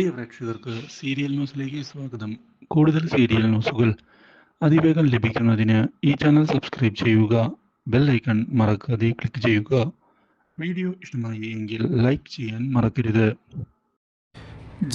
പ്രിയ പ്രേക്ഷകർക്ക് സീരിയൽ ന്യൂസിലേക്ക് സ്വാഗതം. കൂടുതൽ സീരിയൽ ന്യൂസുകൾ അതിവേഗം ലഭിക്കുന്നതിന് ഈ ചാനൽ സബ്സ്ക്രൈബ് ചെയ്യുക ബെൽ ഐക്കൺ മറക്കാതെ ക്ലിക്ക് ചെയ്യുക. വീഡിയോ ഇഷ്ടമായി എങ്കിൽ ലൈക്ക് ചെയ്യാൻ മറക്കരുത്.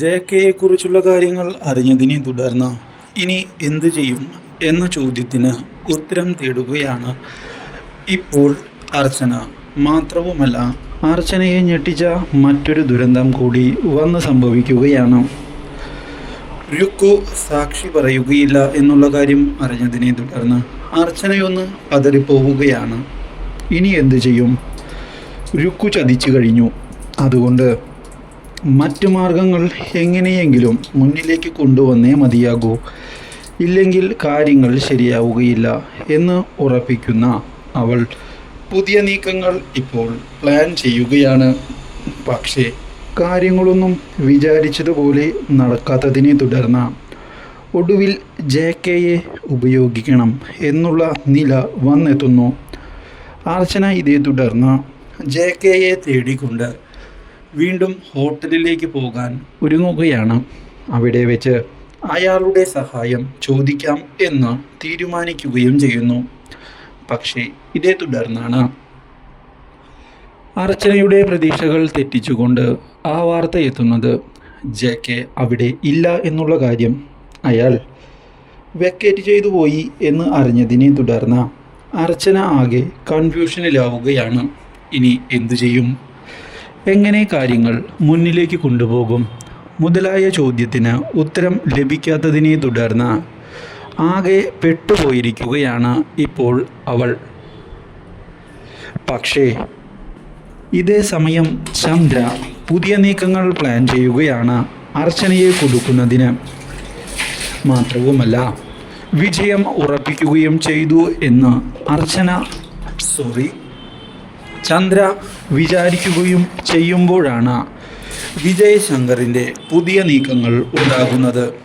ജെ കെയെ കുറിച്ചുള്ള കാര്യങ്ങൾ അറിഞ്ഞതിനെ തുടർന്ന് ഇനി എന്ത് ചെയ്യും എന്ന ചോദ്യത്തിന് ഉത്തരം തേടുകയാണ് ഇപ്പോൾ അർച്ചന. മാത്രവുമല്ല അർച്ചനയെ ഞെട്ടിച്ച മറ്റൊരു ദുരന്തം കൂടി വന്ന് സംഭവിക്കുകയാണ്. രുക്കു സാക്ഷി പറയുകയില്ല എന്നുള്ള കാര്യം അറിഞ്ഞതിനെ തുടർന്ന് അർച്ചനയൊന്ന് പതറിപ്പോവുകയാണ്. ഇനി എന്തു ചെയ്യും? രുക്കു ചതിച്ചു കഴിഞ്ഞു. അതുകൊണ്ട് മറ്റു മാർഗങ്ങൾ എങ്ങനെയെങ്കിലും മുന്നിലേക്ക് കൊണ്ടുവന്നേ മതിയാകൂ. ഇല്ലെങ്കിൽ കാര്യങ്ങൾ ശരിയാവുകയില്ല എന്ന് ഉറപ്പിക്കുന്ന അവൾ പുതിയ നീക്കങ്ങൾ ഇപ്പോൾ പ്ലാൻ ചെയ്യുകയാണ്. പക്ഷേ കാര്യങ്ങളൊന്നും വിചാരിച്ചതുപോലെ നടക്കാത്തതിനെ തുടർന്ന് ഒടുവിൽ ജെ കെയെ ഉപയോഗിക്കണം എന്നുള്ള നില വന്നെത്തുന്നു. അർച്ചന ഇതേ തുടർന്ന് ജെ കെയെ തേടിക്കൊണ്ട് വീണ്ടും ഹോട്ടലിലേക്ക് പോകാൻ ഒരുങ്ങുകയാണ്. അവിടെ വെച്ച് അയാളുടെ സഹായം ചോദിക്കാം എന്ന് തീരുമാനിക്കുകയും ചെയ്യുന്നു. പക്ഷേ ഇതേ തുടർന്നാണ്. അർച്ചനയുടെ പ്രതീക്ഷകൾ തെറ്റിച്ചുകൊണ്ട് ആ വാർത്ത എത്തുന്നത് ജെ കെ അവിടെ ഇല്ല എന്നുള്ള കാര്യം അയാൾ വെക്കേറ്റ് ചെയ്തു പോയി എന്ന് അറിഞ്ഞതിനെ തുടർന്ന് അർച്ചന ആകെ കൺഫ്യൂഷനിലാവുകയാണ്. ഇനി എന്തു ചെയ്യും? എങ്ങനെ കാര്യങ്ങൾ മുന്നിലേക്ക് കൊണ്ടുപോകും? മുതലായ ചോദ്യത്തിന് ഉത്തരം ലഭിക്കാത്തതിനെ തുടർന്ന് ആകെ പെട്ടുപോയിരിക്കുകയാണ് ഇപ്പോൾ അവൾ. പക്ഷേ ഇതേ സമയം ചന്ദ്ര പുതിയ നീക്കങ്ങൾ പ്ലാൻ ചെയ്യുകയാണ് അർച്ചനയെ കൊടുക്കുന്നതിന്. മാത്രവുമല്ല വിജയം ഉറപ്പിക്കുകയും ചെയ്തു എന്ന് അർച്ചന സോറി ചന്ദ്ര വിചാരിക്കുകയും ചെയ്യുമ്പോഴാണ് വിജയശങ്കറിന്റെ പുതിയ നീക്കങ്ങൾ ഉണ്ടാകുന്നത്.